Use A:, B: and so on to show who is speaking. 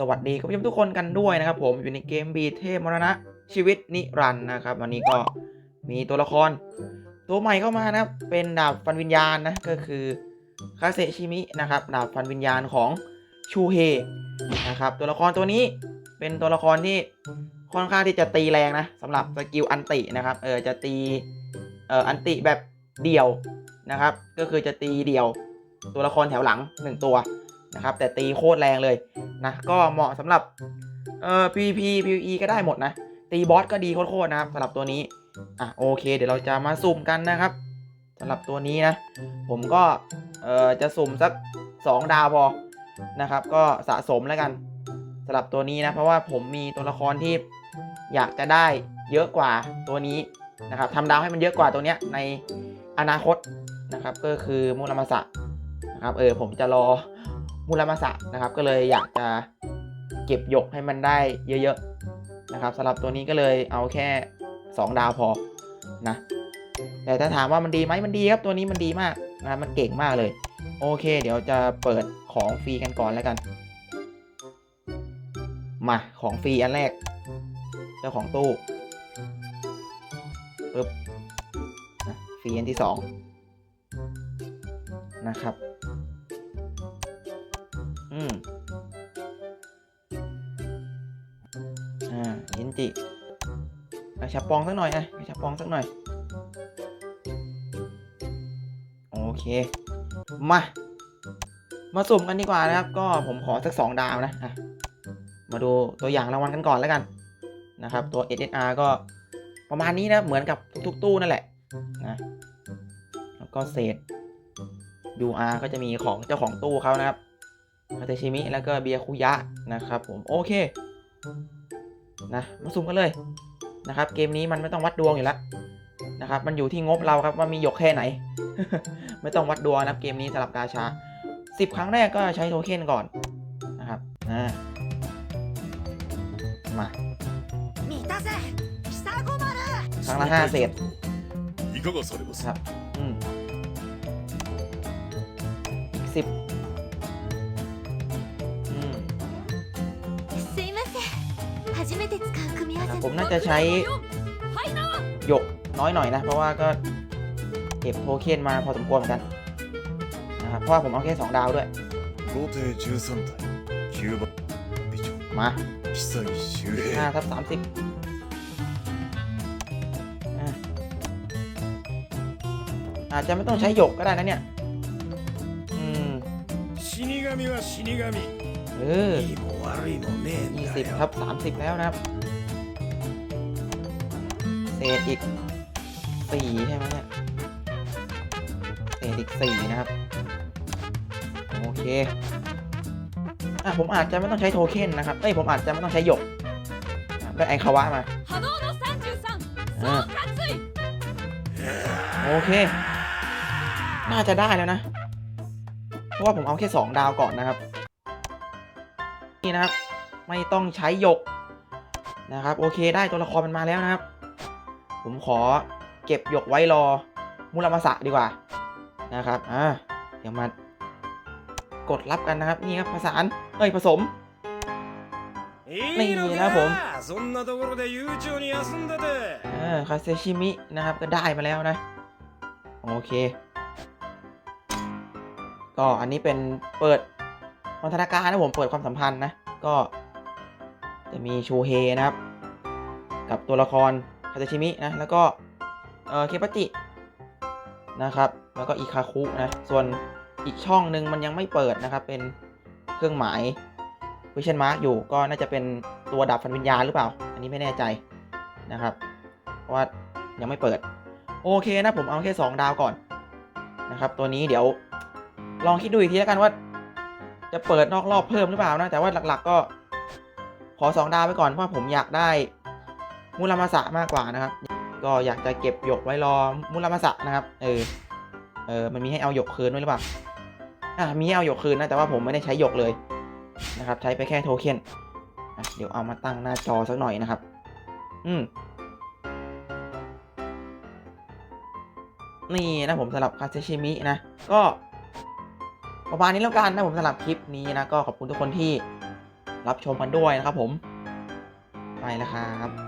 A: สวัสดีคุณผู้ชมทุกคนกันด้วยนะครับผมอยู่ในเกมบีเทพมรณะชีวิตนิรันดร์นะครับ วันนี้ก็มีตัวละคร ตัวใหม่เข้ามานะครับเป็นดาบฟันวิญญาณนะก็คือคาเซชิมินะครับดาบฟันวิญญาณของชูเฮนะครับตัวละครตัวนี้เป็นตัวละครที่ค่อนข้างที่จะตีแรงนะสำหรับสกิลอันตินะครับเออจะตีเอ่ออันติแบบเดี่ยวนะครับ ก็คือจะตีเดี่ยว ตัวละครแถวหลังหนึ่งตัว นะครับ แต่ตีโคตรแรงเลยนะ ก็เหมาะสำหรับเอ่อ PVP PVE ก็ได้หมดนะ ตีบอสก็ดีโคตรๆนะครับสำหรับตัวนี้ อะโอเค เดี๋ยวเราจะมาสุ่มกันนะครับสำหรับตัวนี้นะ ผมก็เอ่อจะสุ่มสัก 2 ดาวพอนะครับ ก็สะสมแล้วกันสำหรับตัวนี้นะ เพราะว่าผมมีตัวละครที่อยากจะได้เยอะกว่าตัวนี้นะครับทำดาวให้มันเยอะกว่าตัวเนี้ยในอนาคตนะครับ ก็คือมูรามาสะนะครับ เออผมจะรอ มูรามาสะนะครับ ก็เลยอยากจะเก็บหยกให้มันได้เยอะๆนะครับสำหรับตัวนี้ก็เลยเอาแค่ 2 ดาวพอนะแต่ถ้าถามว่ามันดีไหมมันดีครับตัวนี้มันดีมากนะมันเก่งมากเลย โอเค เดี๋ยวจะเปิดของฟรีกันก่อนแล้วกัน มาของฟรีอันแรก เจ้าของตู้ปึ๊บฟรีอันที่สองนะครับ อืมอ่ายินจิกระชับปองสักหน่อยนะกระชับปองสักหน่อย โอเค มา มาสุ่มกันดีกว่านะครับ ก็ผมขอสักสองดาวนะอะมาดูตัวอย่างรางวัลกันก่อนแล้วกันนะครับ ตัว SSR ก็ประมาณนี้นะ เหมือนกับทุกๆตู้นั่นแหละนะแล้วก็เศษ UR ก็จะมีของเจ้าของตู้เขานะครับ คาเตชิมิ แล้วก็เบียคุยะนะครับผมโอเคนะมาสุ่มกันเลยนะครับ เกมนี้มันไม่ต้องวัดดวงอยู่แล้วนะครับ มันอยู่ที่งบเราครับว่ามีหยกแค่ไหน ไม่ต้องวัดดวงนะเกมนี้สำหรับกาชา 10 ครั้งแรกก็ใช้โทเค็นก่อนนะครับอ่มาครั้งละห้าเศษครับอืมอีกสิบ ผมน่าจะใช้หยกน้อยหน่อยนะ เพราะว่าก็เก็บโทเค็นมาพอสมควรเหมือนกันนะครับเพราะว่าผมเอาแค่ 2 ดาวด้วย
B: มา
A: ห้า
B: ทับสา
A: มสิบอาจจะไม่ต้องใช้หยกก็ได้นะเนี่ย อืม เออ
B: ยี่สิบครับสาม
A: สิบแล้วนะครับ เศษอีกสี่ใช่ไหมเนี่ย เศษอีกสี่นะครับ โอเค อะ ผมอาจจะไม่ต้องใช้โทเค็นนะครับ เอ้ย ผมอาจจะไม่ต้องใช้หยกได้ไอคาวะมาโอเค น่าจะได้แล้วนะ เพราะว่าผมเอาแค่สองดาวก่อนนะครับ นี่นะครับ ไม่ต้องใช้หยกนะครับ โอเคได้ตัวละครมันมาแล้วนะครับ ผมขอเก็บหยกไว้รอมุลมาสะดีกว่านะครับอ่าเดี๋ยวมากดรับกันนะครับนี่ครับผสานเอ้ยผสม
B: ไม่
A: มีนะผมคาเซชิมินะครับก็ได้มาแล้วนะ โอเค ก็อันนี้เป็นเปิด พันธนาการนะผมเปิดความสัมพันธ์นะก็จะมีชูเฮนะครับ กับตัวละครคาเซชิมินะแล้วก็เออเคปาจินะครับแล้วก็อิคาคุนะส่วนอีกช่องหนึ่งมันยังไม่เปิดนะครับ เป็นเครื่องหมายวิชันมาร์กอยู่ก็น่าจะเป็นตัวดับฟันวิญญาณหรือเปล่า อันนี้ไม่แน่ใจนะครับ เพราะว่ายังไม่เปิด โอเคนะผมเอาแค่ 2 ดาวก่อนนะครับ ตัวนี้เดี๋ยวลองคิดดูอีกทีแล้วกันว่า จะเปิดนอกรอบเพิ่มหรือเปล่านะ แต่ว่าหลักๆก็ขอ 2 ดาวไปก่อนเพราะผมอยากได้มูรามาสะมากกว่านะครับ ก็อยากจะเก็บหยกไว้รอมูรามาสะนะครับ เออ เออ มันมีให้เอาหยกคืนด้วยหรือเปล่า อะ มีให้เอาหยกคืนนะ แต่ว่าผมไม่ได้ใช้หยกเลยนะครับ ใช้ไปแค่โทเค็นเดี๋ยวเอามาตั้งหน้าจอสักหน่อยนะครับ อืม นี่นะผมสำหรับคาเซชิมินะ ก็ ประมาณนี้แล้วกันนะผมสำหรับคลิปนี้นะก็ขอบคุณทุกคนที่รับชมกันด้วยนะครับผม ไปแล้วครับ